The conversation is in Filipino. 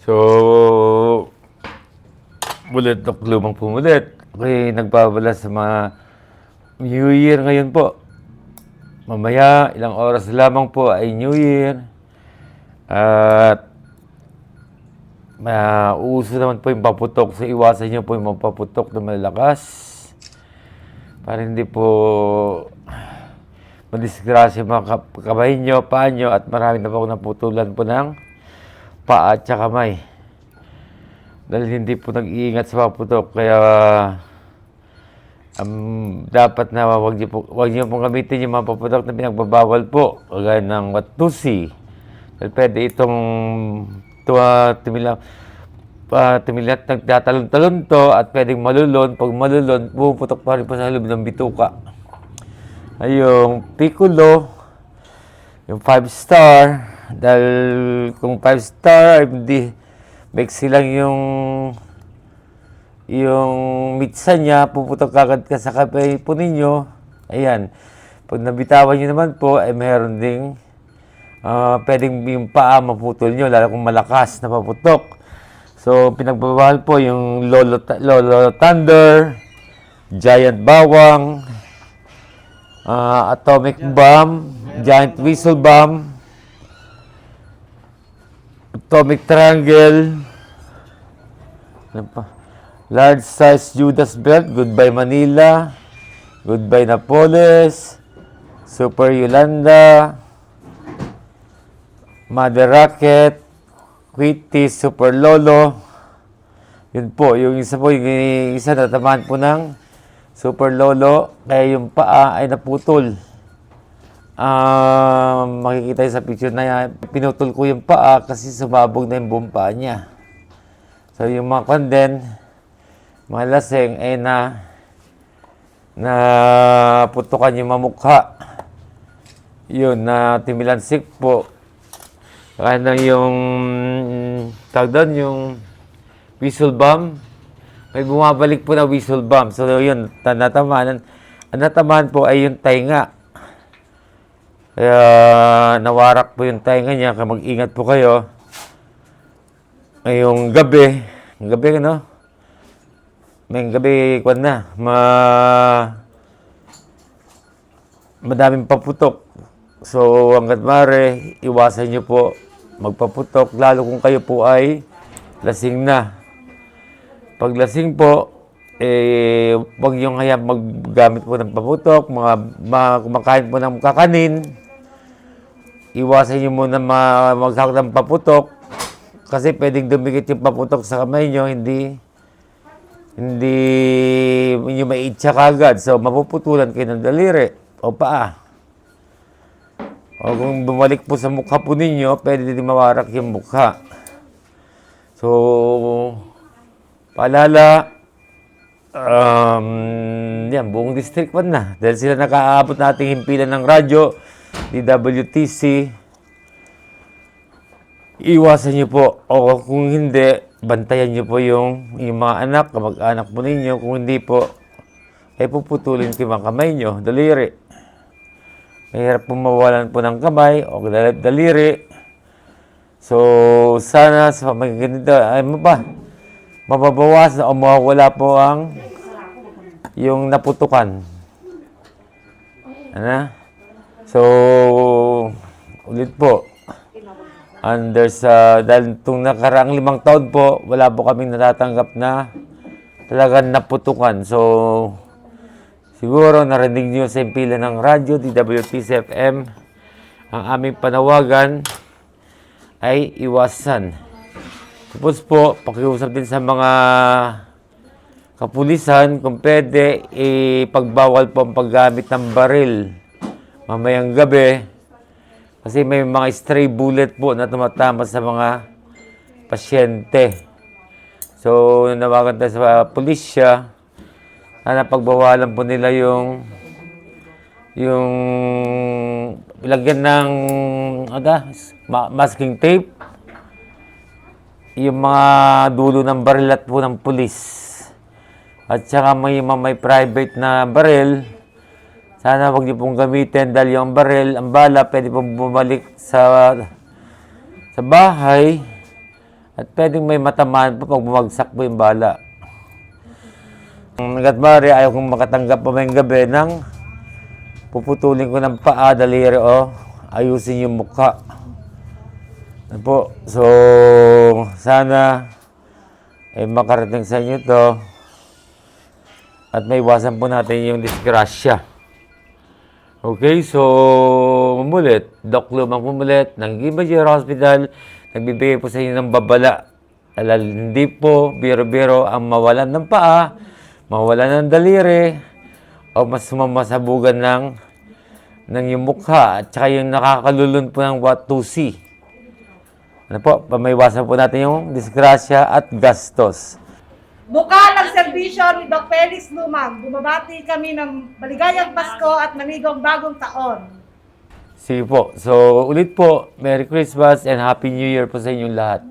So, ulit na lumang pumulit. Okay, nagbabala sa mga New Year ngayon po. Mamaya, ilang oras lamang po ay New Year. At mauso naman po yung paputok. So, iwasan niyo po yung mapaputok na malakas. Para hindi po madisgrasya mga kamay nyo, paa nyo, at marami na po naputulan po ng paa at saka kamay. Dahil hindi po nag-iingat sa paputok, kaya um, dapat na wag niyo, po, wag niyo pong gamitin yung mga paputok na pinagbabawal po, kagaya ng watusi. Dahil pwede itong tuwa, tumila, pa tumilat nagtatalon-talon to at pwedeng malulon. Pag malulon, pumuputok pa rin po sa loob ng bituka. Ay yung piccolo, yung 5 star, dahil kung 5 star, hindi, mix lang yung yung mitsa niya, puputok kagad ka sa kape po ninyo. Ayan. Pag nabitawan nyo naman po, ay meron ding ah, pwedeng yung paa maputol nyo, lalo kung malakas na paputok. So, pinagbabawal po yung Lolo, Lolo Thunder, Giant Bawang, ah, Atomic Bomb, Giant Whistle Bomb, Atomic Triangle, ano? Large size Judas Belt, Goodbye Manila, Goodbye Napoles, Super Yolanda, Mother Rocket, Quitty, Super Lolo. Yun po, yung isa po, yung isa natamaan po ng Super Lolo, kaya yung paa ay naputol. Ah, makikita sa picture na yan, pinutol ko yung paa kasi sumabog na yung buong paa niya. So yung mga kanden, mga laseng ay na na putukan yung mamukha. Yun, na timilansik po. Kaya yung tawag doon, yung whistle bomb. May bumabalik po na whistle bomb. So yun, ta- natamaan. Ang natamaan po ay yung tainga. Kaya nawarak po yung tainga niya. Kaya mag-ingat po kayo. Ngayong gabi, gabi ano? May gabi, kwan na, ma... Madaming paputok. So, hanggat mare, iwasan nyo po magpaputok, lalo kung kayo po ay lasing na. Pag lasing po, eh, huwag yung hayaan maggamit po ng paputok, mga, mga kumakain po ng kakanin, iwasan nyo muna ma- maghawak ng paputok, kasi pwedeng dumikit yung paputok sa kamay nyo, hindi hindi nyo maitsa kagad. So, mapuputulan kayo ng daliri o paa. O kung bumalik po sa mukha po ninyo, pwede din mawarak yung mukha. So, paalala, um, yan, buong district 1 na. Dahil sila nakaabot nating himpilan ng radyo, DWTC, iwasan niyo po. O kung hindi, bantayan niyo po yung, yung mga anak, kamag-anak po ninyo. Kung hindi po, ay puputulin ko yung kamay nyo, daliri. Mahirap po mawalan po ng kamay o dal- daliri. So, sana sa pamagitan ay mo ba? Mababawasan o mawawala po ang yung naputukan. Ano? So, ulit po. Under sa, dahil itong nakaraang limang taon po, wala po kaming natatanggap na talagang naputukan. So, siguro narinig niyo sa impila ng radyo, DWTC FM, ang aming panawagan ay iwasan. Tapos po, pakiusap din sa mga kapulisan kung pwede ipagbawal po ang paggamit ng baril mamayang gabi kasi may mga stray bullet po na tumatama sa mga pasyente. So, nawagan tayo sa pulisya na pagbawalan po nila yung yung ilagyan ng ada, ma- masking tape yung mga dulo ng baril at po ng pulis. At saka may, may private na baril, sana wag niyo pong gamitin dahil yung baril, ang bala, pwede pong bumalik sa sa bahay At pwedeng may matamaan pa pag bumagsak po yung bala. Hanggat maaari, ayaw kong makatanggap pa may gabi ng puputulin ko ng paa, daliri o ayusin yung mukha. Ano po? So, sana ay makarating sa inyo to at may iwasan po natin yung disgrasya. Okay, so mumulit. Doc Lumang pumulit ng Gibajer Hospital. Nagbibigay po sa inyo ng babala. Alal, hindi po biro-biro ang mawalan ng paa, mawalan ng daliri, o mas mamasabugan ng ng yung mukha at saka yung nakakalulun po ng watusi. Ano po, pamaiwasan po natin yung disgrasya at gastos. Buka ng serbisyo ni Doc Felix Lumang. Bumabati kami ng maligayang Pasko at manigong bagong taon. Sige po. So, ulit po, Merry Christmas and Happy New Year po sa inyong lahat.